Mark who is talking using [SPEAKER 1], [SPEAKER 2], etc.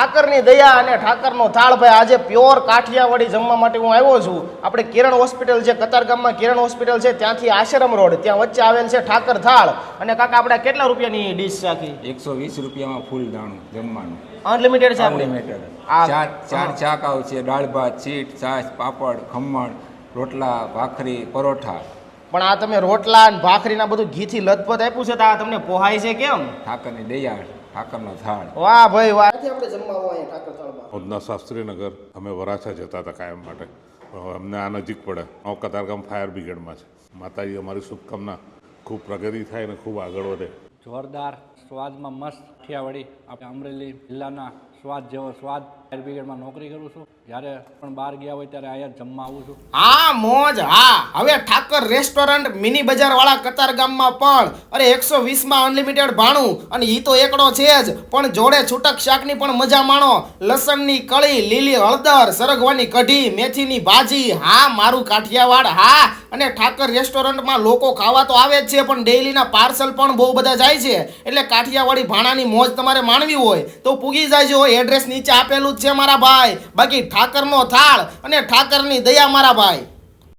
[SPEAKER 1] ઠાકરની દયા અને ઠાકરનો થાળ ભાઈ આજે પ્યોર કાઠિયાવાડી જમવા માટે હું આવ્યો છું. આપણે કિરણ હોસ્પિટલ છે કતારગામમાં કિરણ હોસ્પિટલ છે ત્યાંથી આશ્રમ રોડ ત્યાં વચ્ચે આવેલ છે ઠાકર થાળ. અને કાકા આપણે કેટલા રૂપિયાની ડીશ રાખી
[SPEAKER 2] એકસો વીસ રૂપિયામાં ફૂલ દાણું જમવાનું.
[SPEAKER 1] અનલિમિટેડ છે
[SPEAKER 2] અનલિમિટેડ
[SPEAKER 1] આ-
[SPEAKER 2] ચાર ચાર છે દાળ ભાત ચીટ છાશ પાપડ ખમણ રોટલા ભાખરી પરોઠા.
[SPEAKER 1] પણ આ તમે રોટલા અને ભાખરીના બધું ઘીથી લથપથ આપ્યું છે તો આ તમને પોહાય છે કેમ?
[SPEAKER 2] ઠાકરની દયા. ઠાકરનો થાળ.
[SPEAKER 1] વાહ ભાઈ વાહ. આપણે જમવા હોય ઠાકર થાળમાં.
[SPEAKER 3] ઉધના શાસ્ત્રીનગર અમે વરાછા જતા હતા કાયમ માટે. હવે અમને આ નજીક પડે. હું કતારગામ ફાયર બ્રિગેડમાં છે. માતાજી અમારી શુભકામના ખૂબ પ્રગતિ થાય અને ખૂબ આગળ વધે.
[SPEAKER 4] જોરદાર સ્વાદમાં મસ્ત ઠિયાવાડી. આપણે અમરેલી જિલ્લાના સ્વાદ જેવો સ્વાદ ફાયર બ્રિગેડમાં નોકરી કરું છું. જ્યારે પણ બહાર ગયા હોય ત્યારે અહીંયા જમવા આવું છું.
[SPEAKER 1] હા, મોજ, હા. હવે ઠાકર રેસ્ટોરન્ટ મિની બજાર વાળા કતાર ગામમાં પણ. અરે, એકસો વીસમાં અનલિમિટેડ ભાણું. અને ઈ તો એકડો છે જ. પણ જોડે છૂટક શાકની પણ મજા માણો. લસણની કળી, લીલી હળદર, સરગવાની કઢી, મેથીની ભાજી. હા, મારું કાઠિયાવાડ, હા. અને ઠાકર રેસ્ટોરન્ટમાં લોકો ખાવા તો આવે જ છે, પણ ડેઈલીના પાર્સલ પણ બહુ બધા જાય છે. એટલે કાઠિયાવાડી ભાણાની મોજ તમારે માણવી હોય તો પૂગી જાયજો એડ્રેસ નીચે આપેલું છે મારા ભાઈ. બાકી ઠાકરનો થાળ અને ઠાકરની દયા મારા ભાઈ.